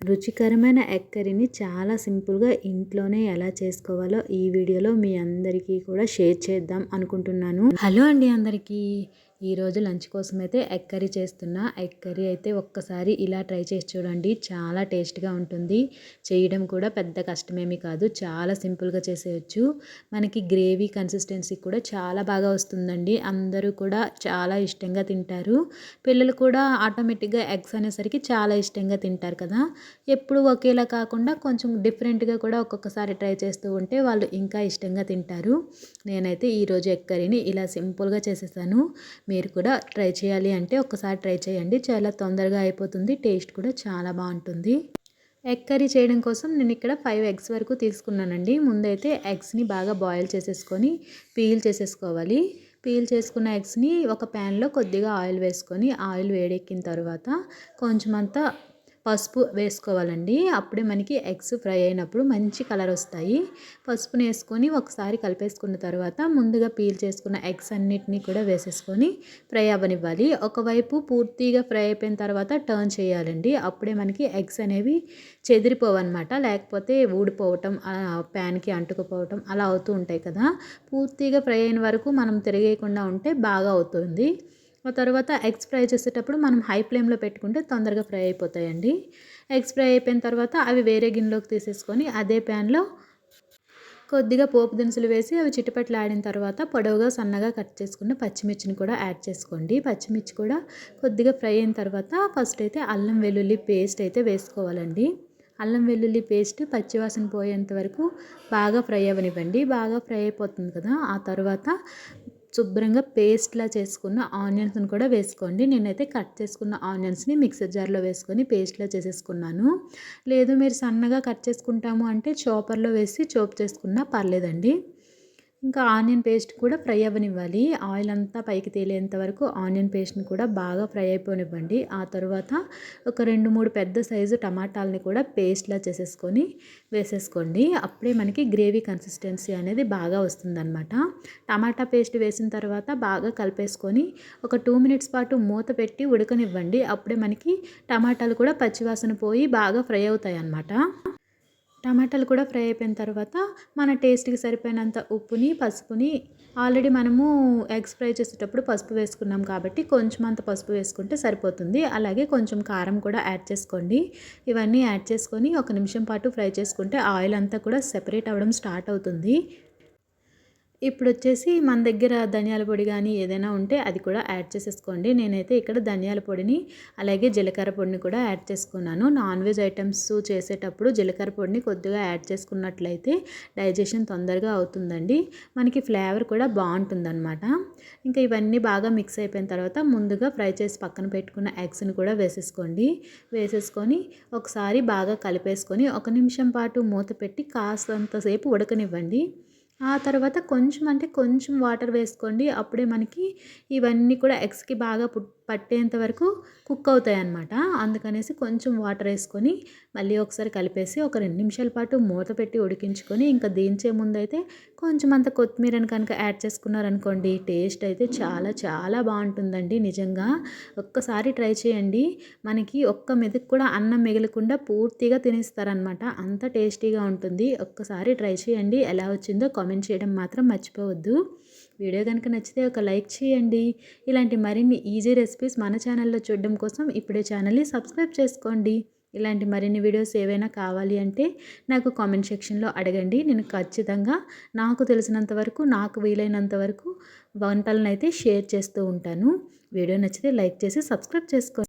రుచికరమైన ఎక్కరిని చాలా సింపుల్గా ఇంట్లోనే ఎలా చేసుకోవాలో ఈ వీడియోలో మీ అందరికీ కూడా షేర్ చేద్దాం అనుకుంటున్నాను. హలో అండి అందరికీ. ఈరోజు లంచ్ కోసం అయితే ఎగ్ కర్రీ చేస్తున్నా. ఎగ్ కర్రీ అయితే ఒక్కసారి ఇలా ట్రై చేసి చూడండి. చాలా టేస్ట్గా ఉంటుంది. చేయడం కూడా పెద్ద కష్టమేమీ కాదు. చాలా సింపుల్గా చేసేయచ్చు. మనకి గ్రేవీ కన్సిస్టెన్సీ కూడా చాలా బాగా వస్తుందండి. అందరూ కూడా చాలా ఇష్టంగా తింటారు. పిల్లలు కూడా ఆటోమేటిక్గా ఎగ్స్ అనేసరికి చాలా ఇష్టంగా తింటారు కదా. ఎప్పుడు ఒకేలా కాకుండా కొంచెం డిఫరెంట్గా కూడా ఒక్కొక్కసారి ట్రై చేస్తూ ఉంటే వాళ్ళు ఇంకా ఇష్టంగా తింటారు. నేనైతే ఈరోజు ఎగ్ కర్రీని ఇలా సింపుల్గా చేసేసాను. మీరు కూడా ట్రై చేయాలి అంటే ఒకసారి ట్రై చేయండి. చాలా తొందరగా అయిపోతుంది. టేస్ట్ కూడా చాలా బాగుంటుంది. ఎగ్ కర్రీ చేయడం కోసం నేను ఇక్కడ ఫైవ్ ఎగ్స్ వరకు తీసుకున్నానండి. ముందైతే ఎగ్స్ని బాగా బాయిల్ చేసేసుకొని పీల్ చేసేసుకోవాలి. పీల్ చేసుకున్న ఎగ్స్ని ఒక ప్యాన్లో కొద్దిగా ఆయిల్ వేసుకొని ఆయిల్ వేడెక్కిన తర్వాత కొంచెం అంతా పసుపు వేసుకోవాలండి. అప్పుడే మనకి ఎగ్స్ ఫ్రై అయినప్పుడు మంచి కలర్ వస్తాయి. పసుపుని వేసుకొని ఒకసారి కలిపేసుకున్న తర్వాత ముందుగా పీల్ చేసుకున్న ఎగ్స్ అన్నిటినీ కూడా వేసేసుకొని ఫ్రై అవ్వనివ్వాలి. ఒకవైపు పూర్తిగా ఫ్రై అయిపోయిన తర్వాత టర్న్ చేయాలండి. అప్పుడే మనకి ఎగ్స్ అనేవి చెదిరిపోవన్నమాట. లేకపోతే ఊడిపోవటం ప్యాన్కి అంటుకుపోవటం అలా అవుతూ ఉంటాయి కదా. పూర్తిగా ఫ్రై అయిన వరకు మనం తిరిగేయకుండా ఉంటే బాగా అవుతుంది. ఆ తర్వాత ఎగ్స్ ఫ్రై చేసేటప్పుడు మనం హై ఫ్లేమ్లో పెట్టుకుంటే తొందరగా ఫ్రై అయిపోతాయండి. ఎగ్స్ ఫ్రై అయిపోయిన తర్వాత అవి వేరే గిన్నెలోకి తీసేసుకొని అదే ప్యాన్లో కొద్దిగా పోపు దినుసులు వేసి అవి చిట్టుపట్లు తర్వాత పొడవుగా సన్నగా కట్ చేసుకున్న పచ్చిమిర్చిని కూడా యాడ్ చేసుకోండి. పచ్చిమిర్చి కూడా కొద్దిగా ఫ్రై అయిన తర్వాత ఫస్ట్ అయితే అల్లం వెల్లుల్లి పేస్ట్ అయితే వేసుకోవాలండి. అల్లం వెల్లుల్లి పేస్ట్ పచ్చివాసన పోయేంత వరకు బాగా ఫ్రై అవ్వనివ్వండి. బాగా ఫ్రై అయిపోతుంది కదా. ఆ తర్వాత శుభ్రంగా పేస్ట్లా చేసుకున్న ఆనియన్స్ని కూడా వేసుకోండి. నేనైతే కట్ చేసుకున్న ఆనియన్స్ని మిక్సర్ జార్లో వేసుకొని పేస్ట్లా చేసేసుకున్నాను. లేదు మీరు సన్నగా కట్ చేసుకుంటాము అంటే చాపర్లో వేసి చోప్ చేసుకున్నా పర్లేదండి. ఇంకా ఆనియన్ పేస్ట్ కూడా ఫ్రై అవ్వనివ్వాలి. ఆయిల్ అంతా పైకి తేలేంత వరకు ఆనియన్ పేస్ట్ని కూడా బాగా ఫ్రై అయిపోనివ్వండి. ఆ తర్వాత ఒక రెండు మూడు పెద్ద సైజు టమాటాలని కూడా పేస్ట్లా చేసేసుకొని వేసేసుకోండి. అప్పుడే మనకి గ్రేవీ కన్సిస్టెన్సీ అనేది బాగా వస్తుందన్నమాట. టమాటా పేస్ట్ వేసిన తర్వాత బాగా కలిపేసుకొని ఒక టూ మినిట్స్ పాటు మూత పెట్టి ఉడకనివ్వండి. అప్పుడే మనకి టమాటాలు కూడా పచ్చివాసన పోయి బాగా ఫ్రై అవుతాయి అన్నమాట టమాటాలు కూడా ఫ్రై అయిపోయిన తర్వాత మన టేస్ట్కి సరిపోయినంత ఉప్పుని పసుపుని ఆల్రెడీ మనము ఎగ్స్ ఫ్రై చేసేటప్పుడు పసుపు వేసుకున్నాం కాబట్టి కొంచెం అంత పసుపు వేసుకుంటే సరిపోతుంది. అలాగే కొంచెం కారం కూడా యాడ్ చేసుకోండి. ఇవన్నీ యాడ్ చేసుకొని ఒక నిమిషం పాటు ఫ్రై చేసుకుంటే ఆయిల్ అంతా కూడా సెపరేట్ అవ్వడం స్టార్ట్ అవుతుంది. ఇప్పుడు వచ్చేసి మన దగ్గర ధనియాల పొడి కానీ ఏదైనా ఉంటే అది కూడా యాడ్ చేసేసుకోండి. నేనైతే ఇక్కడ ధనియాల పొడిని అలాగే జీలకర్ర పొడిని కూడా యాడ్ చేసుకున్నాను. నాన్ వెజ్ ఐటమ్స్ చేసేటప్పుడు జీలకర్ర పొడిని కొద్దిగా యాడ్ చేసుకున్నట్లయితే డైజెషన్ తొందరగా అవుతుందండి. మనకి ఫ్లేవర్ కూడా బాగుంటుందన్నమాట. ఇంకా ఇవన్నీ బాగా మిక్స్ అయిపోయిన తర్వాత ముందుగా ఫ్రై చేసి పక్కన పెట్టుకున్న ఎగ్స్ని కూడా వేసేసుకోండి. వేసేసుకొని ఒకసారి బాగా కలిపేసుకొని ఒక నిమిషం పాటు మూత పెట్టి కాస్తంతసేపు ఉడకనివ్వండి. ఆ తర్వాత కొంచెం అంటే కొంచెం వాటర్ వేసుకోండి. అప్పుడే మనకి ఇవన్నీ కూడా ఎగ్స్కి బాగా పట్టేంత వరకు కుక్ అవుతాయి అన్నమాట అందుకనేసి కొంచెం వాటర్ వేసుకొని మళ్ళీ ఒకసారి కలిపేసి ఒక రెండు నిమిషాల పాటు మూత పెట్టి ఉడికించుకొని ఇంకా దించే ముందైతే కొంచెం అంత కొత్తిమీరని కనుక యాడ్ చేసుకున్నారనుకోండి టేస్ట్ అయితే చాలా చాలా బాగుంటుందండి నిజంగా. ఒక్కసారి ట్రై చేయండి. మనకి ఒక్క మెదక్ కూడా అన్నం మిగలకుండా పూర్తిగా తినేస్తారనమాట అంత టేస్టీగా ఉంటుంది. ఒక్కసారి ట్రై చేయండి. ఎలా వచ్చిందో కామెంట్ చేయడం మాత్రం మర్చిపోవద్దు. వీడియో కనుక నచ్చితే ఒక లైక్ చేయండి. ఇలాంటి మరిన్ని ఈజీ రెసిపీస్ మన ఛానల్లో చూడడం కోసం ఇప్పుడే ఛానల్ని సబ్స్క్రైబ్ చేసుకోండి. ఇలాంటి మరిన్ని వీడియోస్ ఏవైనా కావాలి అంటే నాకు కామెంట్ సెక్షన్లో అడగండి. నేను ఖచ్చితంగా నాకు తెలిసినంత వరకు నాకు వీలైనంత వరకు వంటలను అయితే షేర్ చేస్తూ ఉంటాను. వీడియో నచ్చితే లైక్ చేసి సబ్స్క్రైబ్ చేసుకోండి.